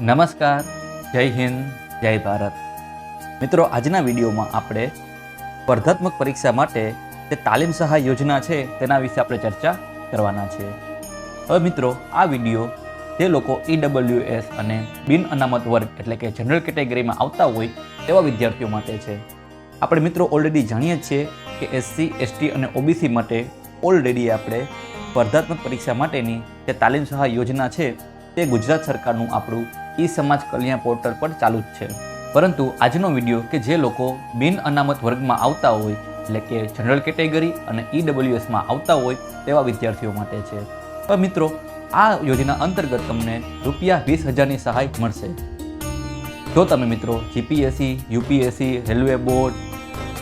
નમસ્કાર, જય હિન્દ, જય ભારત. મિત્રો, આજના વિડીયોમાં આપણે સ્પર્ધાત્મક પરીક્ષા માટે જે તાલીમ સહાય યોજના છે તેના વિશે આપણે ચર્ચા કરવાના છે. હવે મિત્રો, આ વીડિયો જે લોકો ઈડબ્લ્યુએસ અને બિન અનામત વર્ગ એટલે કે જનરલ કેટેગરીમાં આવતા હોય તેવા વિદ્યાર્થીઓ માટે છે. આપણે મિત્રો ઓલરેડી જાણીએ છીએ કે એસસી એસટી અને ઓબીસી માટે ઓલરેડી આપણે સ્પર્ધાત્મક પરીક્ષા માટેની જે તાલીમ સહાય યોજના છે તે ગુજરાત સરકારનું આપણું ઈ સમાજ કલ્યાણ પોર્ટલ પર ચાલુ જ છે. પરંતુ આજનો વીડિયો કે જે લોકો બિન અનામત વર્ગમાં આવતા હોય, એટલે કે જનરલ કેટેગરી અને ઈડબ્લ્યુએસમાં આવતા હોય તેવા વિદ્યાર્થીઓ માટે છે. પણ મિત્રો, આ યોજના અંતર્ગત તમને રૂપિયા વીસ હજારની સહાય મળશે. જો તમે મિત્રો GPSC, UPSC, railway board,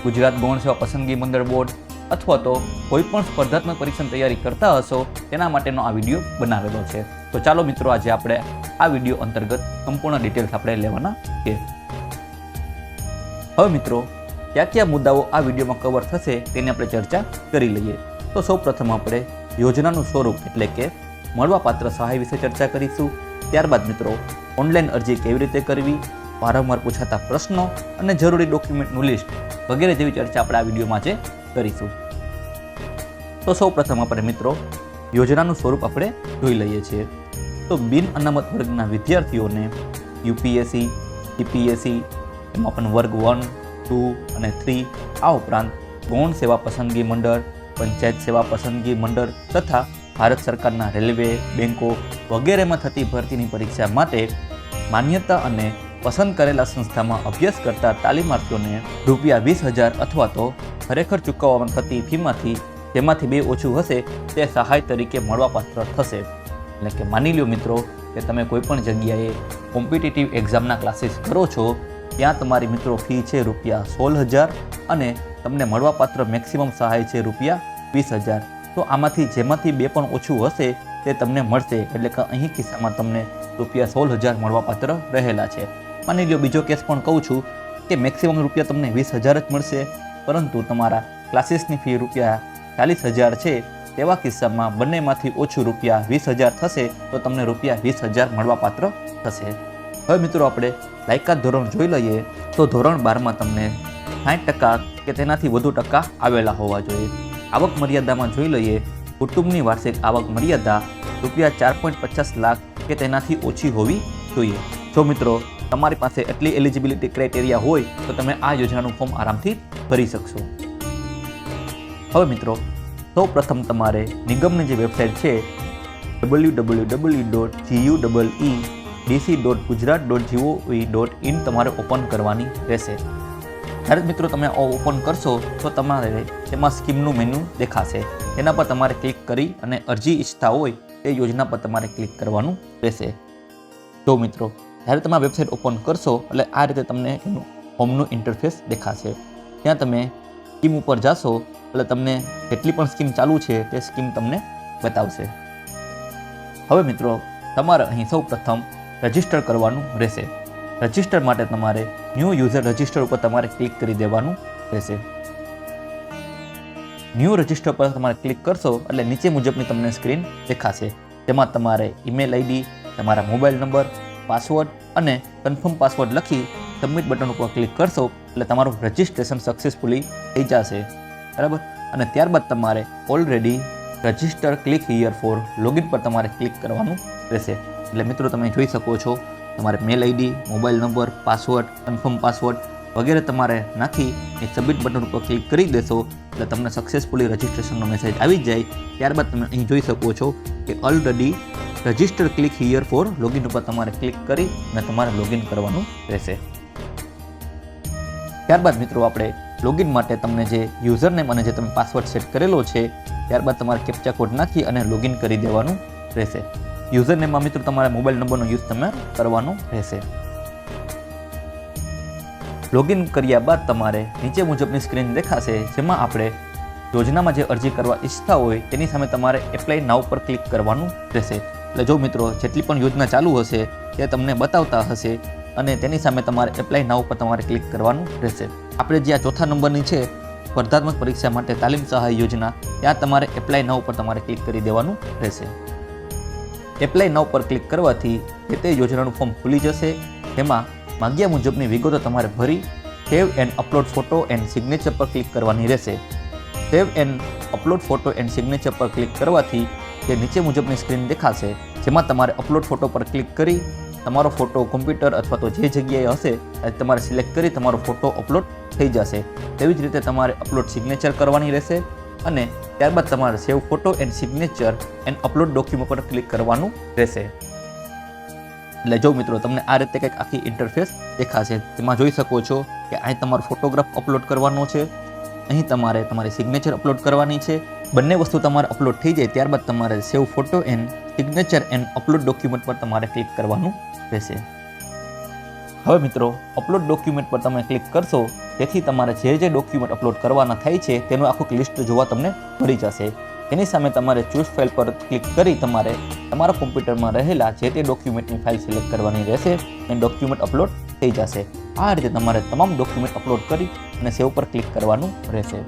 Gujarat Gaun Seva Pasandgi મંડળ બોર્ડ અથવા તો કોઈ પણ સ્પર્ધાત્મક પરીક્ષાની તૈયારી કરતા હશો, તેના માટેનો આ વીડિયો બનાવેલો છે. તો ચાલો મિત્રો, આજે આપણે આ વીડિયો અંતર્ગત સંપૂર્ણ ડિટેલ્સ આપણે લેવાના છે. હવે મિત્રો, કયા કયા મુદ્દાઓ આ વિડીયોમાં કવર થશે તેની આપણે ચર્ચા કરી લઈએ. તો સૌ પ્રથમ આપણે યોજનાનું સ્વરૂપ એટલે કે મળવાપાત્ર સહાય વિશે ચર્ચા કરીશું. ત્યારબાદ મિત્રો ઓનલાઈન અરજી કેવી રીતે કરવી, વારંવાર પૂછાતા પ્રશ્નો અને જરૂરી ડોક્યુમેન્ટનું લિસ્ટ વગેરે જેવી ચર્ચા આપણે આ વિડીયોમાં આજે કરીશું. તો સૌ પ્રથમ આપણે મિત્રો, યોજનાનું સ્વરૂપ આપણે જોઈ લઈએ છીએ. તો બિન અનામત વર્ગના વિદ્યાર્થીઓને યુપીએસસી, ટીપીએસસી, એમાં પણ વર્ગ વન, ટુ અને થ્રી આ ઉપરાંત ગૌણ સેવા પસંદગી મંડળ, પંચાયત સેવા પસંદગી મંડળ તથા ભારત સરકારના રેલવે બેન્કો વગેરેમાં થતી ભરતીની પરીક્ષા માટે માન્યતા અને પસંદ કરેલા સંસ્થામાં અભ્યાસ કરતા તાલીમાર્થીઓને રૂપિયા વીસ હજાર અથવા તો ખરેખર ચૂકવવામાં થતી ફીમાંથી જેમાંથી બે ઓછું હશે તે સહાય તરીકે મળવાપાત્ર થશે. એટલે કે માની લ્યો મિત્રો કે તમે કોઈપણ જગ્યાએ કોમ્પિટિટિવ એક્ઝામના ક્લાસીસ કરો છો, ત્યાં તમારી મિત્રો ફી છે રૂપિયા સોળ હજાર અને તમને મળવાપાત્ર મેક્સિમમ સહાય છે રૂપિયા વીસ હજાર તો આમાંથી જેમાંથી બે પણ ઓછું હશે તે તમને મળશે. એટલે કે અહીં કિસ્સામાં તમને રૂપિયા સોળ હજાર મળવાપાત્ર રહેલા છે. માની લ્યો બીજો કેસ પણ કહું છું કે મેક્સિમમ રૂપિયા તમને વીસ હજાર જ મળશે, પરંતુ તમારા ક્લાસીસની ફી રૂપિયા ચાલીસ હજાર છે તેવા કિસ્સામાં બંનેમાંથી ઓછું રૂપિયા વીસ હજાર થશે, તો તમને રૂપિયા વીસ હજાર મળવાપાત્ર થશે. હવે મિત્રો આપણે લાયકાત ધોરણ જોઈ લઈએ, તો ધોરણ બારમાં તમને સાઠ ટકા કે તેનાથી વધુ ટકા આવેલા હોવા જોઈએ. આવક મર્યાદામાં જોઈ લઈએ, કુટુંબની વાર્ષિક આવક મર્યાદા રૂપિયા ચાર પોઈન્ટ પચાસ લાખ કે તેનાથી ઓછી હોવી જોઈએ. જો મિત્રો તમારી પાસે એટલી એલિજિબિલિટી ક્રાઇટેરિયા હોય, તો તમે આ યોજનાનું ફોર્મ આરામથી ભરી શકશો. હવે મિત્રો સૌ પ્રથમ તમારે નિગમની જે વેબસાઇટ છે W W W dot G U double E DC dot Gujarat dot GOV dot in તમારે ઓપન કરવાની રહેશે. જ્યારે મિત્રો તમે ઓપન કરશો, તો તમારે તેમાં સ્કીમનું મેન્યુ દેખાશે. તેના પર તમારે ક્લિક કરી અને અરજી ઈચ્છતા હોય તે યોજના પર તમારે ક્લિક કરવાનું રહેશે. તો મિત્રો, જ્યારે તમે વેબસાઇટ ઓપન કરશો, એટલે આ રીતે તમને એનું હોમનું ઇન્ટરફેસ દેખાશે. ત્યાં તમે સ્કીમ ઉપર જશો, એટલે તમને જેટલી પણ સ્કીમ ચાલુ છે, તે સ્કીમ તમને બતાવશે. હવે મિત્રો, તમારે અહીં સૌ પ્રથમ રજિસ્ટર કરવાનું રહેશે. રજિસ્ટર માટે તમારે ન્યૂ યુઝર રજિસ્ટર ઉપર તમારે ક્લિક કરી દેવાનું રહેશે. ન્યૂ રજિસ્ટર પર તમારે ક્લિક કરશો, એટલે નીચે મુજબની તમને સ્ક્રીન દેખાશે. તેમાં તમારે ઈમેલ આઈડી, તમારા મોબાઈલ નંબર, પાસવર્ડ અને કન્ફર્મ પાસવર્ડ લખી સબમિટ બટન ઉપર ક્લિક કરશો, એટલે તમારું રજિસ્ટ્રેશન સક્સેસફુલી થઈ જશે. બરાબર? અને ત્યારબાદ તમારે already register click here for login પર તમારે ક્લિક કરવાનું રહેશે. એટલે મિત્રો, તમે જોઈ શકો છો, તમારે mail ID mobile number password confirm password વગેરે તમારે નાખી એ સબમિટ બટન ઉપર ક્લિક કરી દેશો, એટલે તમને સક્સેસફુલી રજિસ્ટ્રેશનનો મેસેજ આવી જાય. ત્યારબાદ તમે અહીં જોઈ શકો છો કે already register click here for login ઉપર તમારે ક્લિક કરી અને તમારે લોગિન કરવાનું રહેશે. ત્યારબાદ મિત્રો આપણે લોગિન માટે તમને જે યુઝર નેમ અને જે તમે પાસવર્ડ સેટ કરેલો છે, ત્યારબાદ તમારે કેપ્ચા કોડ નાખી અને લોગિન કરી દેવાનું રહેશે. યુઝર નેમમાં મિત્રો તમારા મોબાઈલ નંબરનો યુઝ તમે કરવાનો રહેશે. લોગિન કર્યા બાદ તમારે નીચે મુજબની સ્ક્રીન દેખાશે, જેમાં આપણે યોજનામાં જે અરજી કરવા ઈચ્છતા હોય તેની સામે તમારે એપ્લાય નાવ પર ક્લિક કરવાનું રહેશે. એટલે જો મિત્રો જેટલી પણ યોજના ચાલુ હશે તે તમને બતાવતા હશે અને તેની સામે તમારે એપ્લાય નાવ પર તમારે ક્લિક કરવાનું રહેશે. આપણે જે આ ચોથા નંબરની છે, સ્પર્ધાત્મક પરીક્ષા માટે તાલીમ સહાય યોજના, ત્યાં તમારે એપ્લાય નાવ ઉપર તમારે ક્લિક કરી દેવાનું રહેશે. એપ્લાય નાવ પર ક્લિક કરવાથી જે તે યોજનાનું ફોર્મ ખુલી જશે. તેમાં માગ્યા મુજબની વિગતો તમારે ભરી save and upload photo and signature પર ક્લિક કરવાની રહેશે. Save and upload photo and signature પર ક્લિક કરવાથી તે નીચે મુજબની સ્ક્રીન દેખાશે, જેમાં તમારે અપલોડ ફોટો પર ક્લિક કરી તમારો ફોટો કોમ્પ્યુટર અથવા તો જે જગ્યાએ હશે તમારે સિલેક્ટ કરી તમારો ફોટો અપલોડ થઈ જશે. તેવી જ રીતે તમારે અપલોડ સિગ્નેચર કરવાની રહેશે અને ત્યારબાદ તમારે save photo and signature and upload document પર ક્લિક કરવાનું રહેશે. એટલે જો મિત્રો તમને આ રીતે કંઈક આખી ઇન્ટરફેસ દેખાશે, તેમાં જોઈ શકો છો કે અહીં તમારો ફોટોગ્રાફ અપલોડ કરવાનો છે. અહીં તમારે તમારી સિગ્નેચર અપલોડ કરવાની છે. બંને વસ્તુ તમારે અપલોડ થઈ જાય ત્યારબાદ તમારે save photo and signature and upload document પર તમારે ક્લિક કરવાનું રહેશે. હવે મિત્રો અપલોડ ડોક્યુમેન્ટ પર તમે ક્લિક કરશો, તેથી તમારે જે જે ડોક્યુમેન્ટ અપલોડ કરવાના થાય છે તેનું આખું લિસ્ટ જોવા તમને મળી જશે. એની સામે તમારે ચૂઝ ફાઇલ પર ક્લિક કરી તમારે તમારા કોમ્પ્યુટરમાં રહેલા જે તે ડોક્યુમેન્ટની ફાઇલ સિલેક્ટ કરવાની રહેશે અને ડોક્યુમેન્ટ અપલોડ થઈ જશે. આ રીતે તમારે તમામ ડોક્યુમેન્ટ અપલોડ કરી અને સેવ પર ક્લિક કરવાનું રહેશે.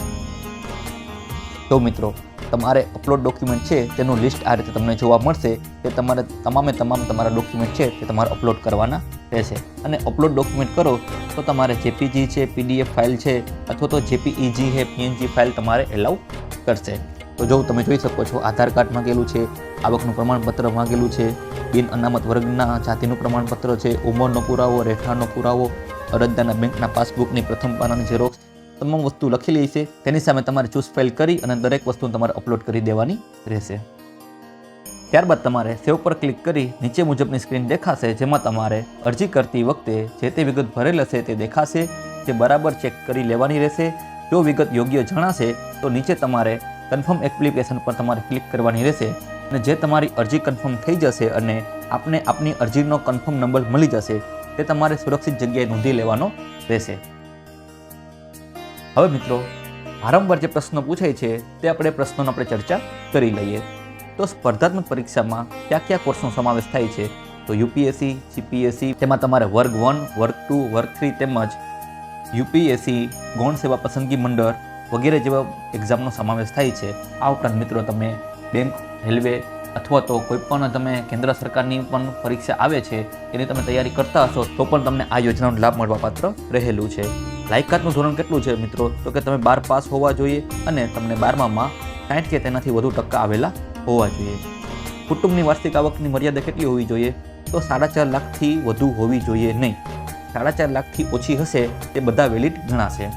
તો મિત્રો, તમારે અપલોડ ડોક્યુમેન્ટ છે, તેનું લિસ્ટ આ રીતે તમને જોવા મળશે. તે તમારે તમામે તમામ તમારા ડોક્યુમેન્ટ છે, તે તમારે અપલોડ કરવાના રહેશે. અને અપલોડ ડોક્યુમેન્ટ કરો, તો તમારે જેપીજી છે પીડીએફ ફાઇલ છે, અથવા તો જેપીઈજી છે પીએનજી ફાઇલ તમારે એલાઉ કરશે. તો જો તમે જોઈ શકો છો, આધાર કાર્ડ માંગેલું છે, આવકનું પ્રમાણપત્ર માંગેલું છે, બિન અનામત વર્ગના જાતિનું પ્રમાણપત્ર છે, ઉંમરનો પુરાવો, રહેઠાણનો પુરાવો, અરજદારના બેંકના પાસબુકની પ્રથમ પાનાની ઝેરોક્સ તમામ વસ્તુ લખેલી છે. તેની સામે તમારે ચૂઝ ફાઇલ કરી અને દરેક વસ્તુ તમારે અપલોડ કરી દેવાની રહેશે. ત્યારબાદ તમારે સેવ પર ક્લિક કરી નીચે મુજબની સ્ક્રીન દેખાશે, જેમાં તમારે અરજી કરતી વખતે જે તે વિગત ભરેલ હશે તે દેખાશે તે બરાબર ચેક કરી લેવાની રહેશે. જો વિગત યોગ્ય જણાશે, તો નીચે તમારે કન્ફર્મ એપ્લિકેશન પર તમારે ક્લિક કરવાની રહેશે અને જે તમારી અરજી કન્ફર્મ થઈ જશે અને આપને આપની અરજીનો કન્ફર્મ નંબર મળી જશે, તે તમારે સુરક્ષિત જગ્યાએ નોંધી લેવાનો રહેશે. હવે મિત્રો, વારંવાર જે પ્રશ્નો પૂછાય છે, તે આપણે પ્રશ્નોની આપણે ચર્ચા કરી લઈએ. તો સ્પર્ધાત્મક પરીક્ષામાં કયા કયા કોર્સનો સમાવેશ થાય છે? તો યુપીએસસી જીપીએસસી તેમાં તમારે વર્ગ વન, વર્ગ ટુ, વર્ગ થ્રી તેમજ યુપીએસસી, ગૌણ સેવા પસંદગી મંડળ વગેરે જેવા એક્ઝામનો સમાવેશ થાય છે. આ ઉપરાંત મિત્રો, તમે બેંક, રેલવે અથવા તો કોઈ પણ તમે કેન્દ્ર સરકારની પણ પરીક્ષા આવે છે, એની તમે તૈયારી કરતા હશો, તો પણ તમને આ યોજનાનો લાભ મળવાપાત્ર રહેલું છે. લાયકાતનું ધોરણ કેટલું છે મિત્રો? તો કે તમે બાર પાસ હોવા જોઈએ અને તમને બારમામાં સાઠ કે તેનાથી વધુ ટકા આવેલા હોવા જોઈએ. કુટુંબની વાર્ષિક આવકની મર્યાદા કેટલી હોવી જોઈએ? તો સાડા ચાર લાખથી વધુ હોવી જોઈએ નહીં. સાડા ચાર લાખથી ઓછી હશે તે બધા વેલિડ ગણાશે.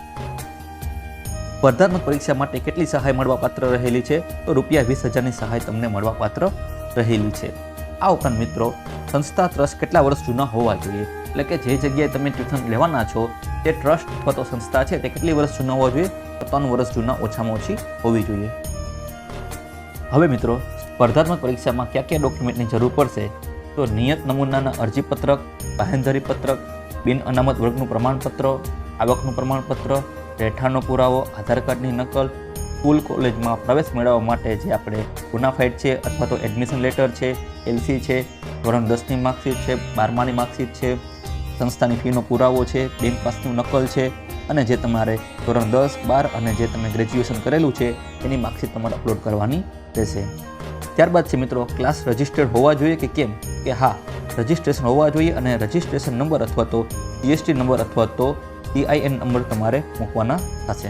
સ્પર્ધાત્મક પરીક્ષા માટે કેટલી સહાય મળવાપાત્ર રહેલી છે? તો રૂપિયા વીસ હજારની સહાય તમને મળવાપાત્ર રહેલી છે. આ ઉપરાંત મિત્રો, સંસ્થા ટ્રસ્ટ કેટલા વર્ષ જૂના હોવા જોઈએ? એટલે કે જે જગ્યાએ તમે ટ્યુશન લેવાના છો તે ટ્રસ્ટ અથવા તો સંસ્થા છે, તે કેટલી વર્ષ જૂના હોવા જોઈએ? તો ત્રણ વર્ષ જૂના ઓછામાં ઓછી હોવી જોઈએ. હવે મિત્રો, સ્પર્ધાત્મક પરીક્ષામાં કયા કયા ડોક્યુમેન્ટની જરૂર પડશે? તો નિયત નમૂનાના અરજીપત્રક બાહેંધરી પત્રક બિન અનામત વર્ગનું પ્રમાણપત્ર, આવકનું પ્રમાણપત્ર, રહેઠાણનો પુરાવો, આધાર કાર્ડની નકલ, સ્કૂલ કોલેજમાં પ્રવેશ મેળવવા માટે જે આપણે ગુનાફાઇડ છે અથવા તો એડમિશન લેટર છે, એલસી છે, ધોરણ દસની માર્કશીટ છે, બારમાની માર્કશીટ છે સંસ્થાની ફીનો પુરાવો છે, બેંક પાસનું નકલ છે અને જે તમારે ધોરણ દસ, બાર અને જે તમે ગ્રેજ્યુએશન કરેલું છે, એની માર્કશીટ તમારે અપલોડ કરવાની રહેશે. ત્યારબાદ છે મિત્રો, ક્લાસ રજિસ્ટર્ડ હોવા જોઈએ કે કેમ? કે હા, રજિસ્ટ્રેશન હોવા જોઈએ અને રજિસ્ટ્રેશન નંબર અથવા તો જીએસટી નંબર અથવા તો ટીઆઈએન નંબર તમારે મૂકવાના થશે.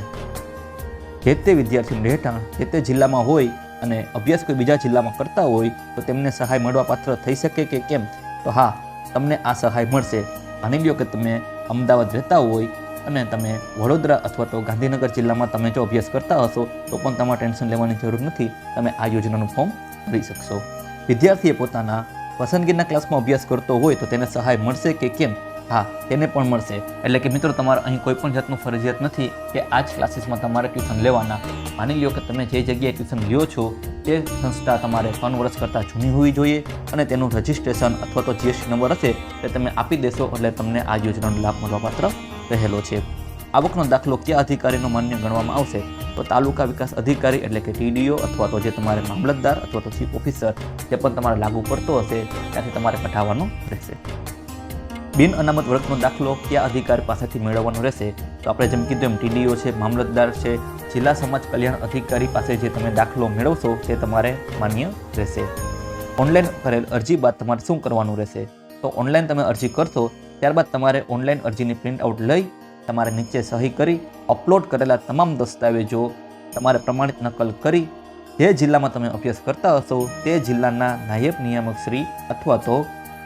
જે તે વિદ્યાર્થીનું રહેઠાણ જે તે જિલ્લામાં હોય અને અભ્યાસ કોઈ બીજા જિલ્લામાં કરતા હોય, તો તેમને સહાય મળવા પાત્ર થઈ શકે કે કેમ? તો હા, તમને આ સહાય મળશે. માની લ્યો કે તમે અમદાવાદ રહેતા હોય અને તમે વડોદરા અથવા તો ગાંધીનગર જિલ્લામાં તમે જો અભ્યાસ કરતા હશો, તો પણ તમારે ટેન્શન લેવાની જરૂર નથી. તમે આ યોજનાનું ફોર્મ ભરી શકશો. વિદ્યાર્થીએ પોતાના પસંદગીના ક્લાસમાં અભ્યાસ કરતો હોય તો તેને સહાય મળશે કે કેમ? હા, તેને પણ મળશે. એટલે કે મિત્રો, તમારે અહીં કોઈ પણ જાતનું ફરજિયાત નથી કે આ જ ક્લાસીસમાં તમારે ટ્યુશન લેવાના. માની લ્યો કે તમે જે જગ્યાએ ટ્યુશન લ્યો છો, તે સંસ્થા તમારે ત્રણ વર્ષ કરતાં જૂની હોવી જોઈએ અને તેનું રજિસ્ટ્રેશન અથવા તો જીએસટી નંબર હશે તે તમે આપી દેશો એટલે તમને આ યોજનાનો લાભ મળવાપાત્ર રહેલો છે. આવકનો દાખલો કયા અધિકારીનો માન્ય ગણવામાં આવશે? તો તાલુકા વિકાસ અધિકારી એટલે કે ટીડીઓ અથવા તો જે તમારે મામલતદાર અથવા તો ચીફ ઓફિસર જે પણ તમારે લાગુ પડતો હશે, ત્યાંથી તમારે કઢાવવાનું રહેશે. બિન અનામત વર્ગનો દાખલો કયા અધિકારી પાસેથી મેળવવાનો રહેશે? તો આપણે જેમ કીધું એમ ટીડીઓ છે, મામલતદાર છે, જિલ્લા સમાજ કલ્યાણ અધિકારી પાસે જે તમે દાખલો મેળવશો તે તમારે માન્ય રહેશે. ઓનલાઈન કરેલ અરજી બાદ તમારે શું કરવાનું રહેશે? તો ઓનલાઈન તમે અરજી કરશો, ત્યારબાદ તમારે ઓનલાઈન અરજીની પ્રિન્ટ આઉટ લઈ તમારે નીચે સહી કરી અપલોડ કરેલા તમામ દસ્તાવેજો તમારે પ્રમાણિત નકલ કરી જે જિલ્લામાં તમે અભ્યાસ કરતા હશો તે જિલ્લાના નાયબ નિયામક શ્રી અથવા તો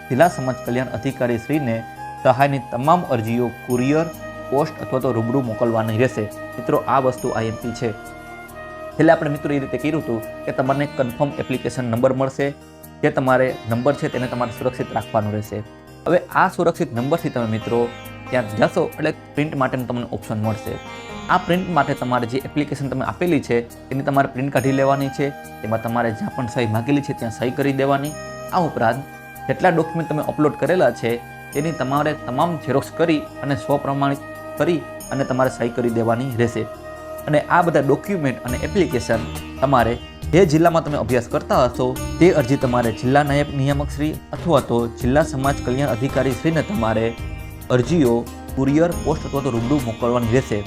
જિલ્લા સમાજ કલ્યાણ અધિકારી શ્રીને સહાયની તમામ અરજીઓ કુરિયર, પોસ્ટ અથવા તો રૂબરૂ મોકલવાની રહેશે. મિત્રો, આ વસ્તુ આઈએમપી છે. છેલ્લે આપણે મિત્રો એ રીતે કર્યું હતું કે તમને કન્ફર્મ એપ્લિકેશન નંબર મળશે. જે તમારે નંબર છે તેને તમારે સુરક્ષિત રાખવાનું રહેશે. હવે આ સુરક્ષિત નંબરથી તમે મિત્રો ત્યાં જશો એટલે પ્રિન્ટ માટેનું તમને ઓપ્શન મળશે. આ પ્રિન્ટ માટે તમારે જે એપ્લિકેશન તમે આપેલી છે એની તમારે પ્રિન્ટ કાઢી લેવાની છે. તેમાં તમારે જ્યાં પણ સહી માગેલી છે ત્યાં સહી કરી દેવાની. આ ઉપરાંત જેટલા ડોક્યુમેન્ટ તમે અપલોડ કરેલા છે તેની તમારે તમામ ઝેરોક્ષ કરી અને સ્વપ્રમાણિત કરી અને તમારે સહી કરી દેવાની રહેશે. અને આ બધા ડોક્યુમેન્ટ અને એપ્લિકેશન તમારે જે જિલ્લામાં તમે અભ્યાસ કરતા હશો, તે અરજી તમારે જિલ્લા નાયબ નિયામક શ્રી અથવા તો જિલ્લા સમાજ કલ્યાણ અધિકારી શ્રીને તમારે અરજીઓ કુરિયર, પોસ્ટ અથવા તો રૂબરૂ મોકલવાની રહેશે.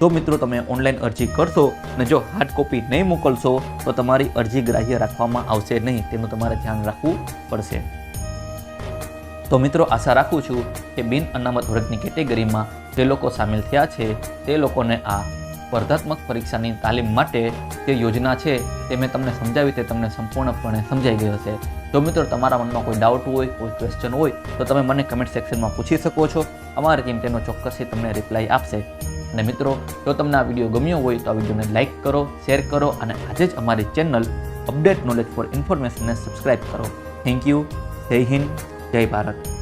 તો મિત્રો તમે ઓનલાઈન અરજી કરશો અને જો હાર્ડ કોપી નહીં મોકલશો, તો તમારી અરજી ગ્રાહ્ય રાખવામાં આવશે નહીં. તેનું તમારે ધ્યાન રાખવું પડશે. તો મિત્રો આશા રાખું છું કે બિન અનામત વર્ગની કેટેગરીમાં જે લોકો સામેલ થયા છે, તે લોકોને આ સ્પર્ધાત્મક પરીક્ષાની તાલીમ માટે જે યોજના છે, તે મેં તમને સમજાવી તે તમને સંપૂર્ણપણે સમજાઈ ગઈ હશે. જો મિત્રો તમારા મનમાં કોઈ ડાઉટ હોય, કોઈ ક્વેશ્ચન હોય, તો તમે મને કમેન્ટ સેક્શનમાં પૂછી શકો છો. અમારી ટીમ તેનો ચોક્કસથી તમને રિપ્લાય આપશે. અને મિત્રો, જો તમને આ વીડિયો ગમ્યો હોય, તો આ વિડીયોને લાઇક કરો શેર કરો, અને આજે જ અમારી ચેનલ અપડેટ નોલેજ ફોર ઇન્ફોર્મેશનને સબસ્ક્રાઇબ કરો. થેન્ક યુ જય હિન્દ. જય ભારત.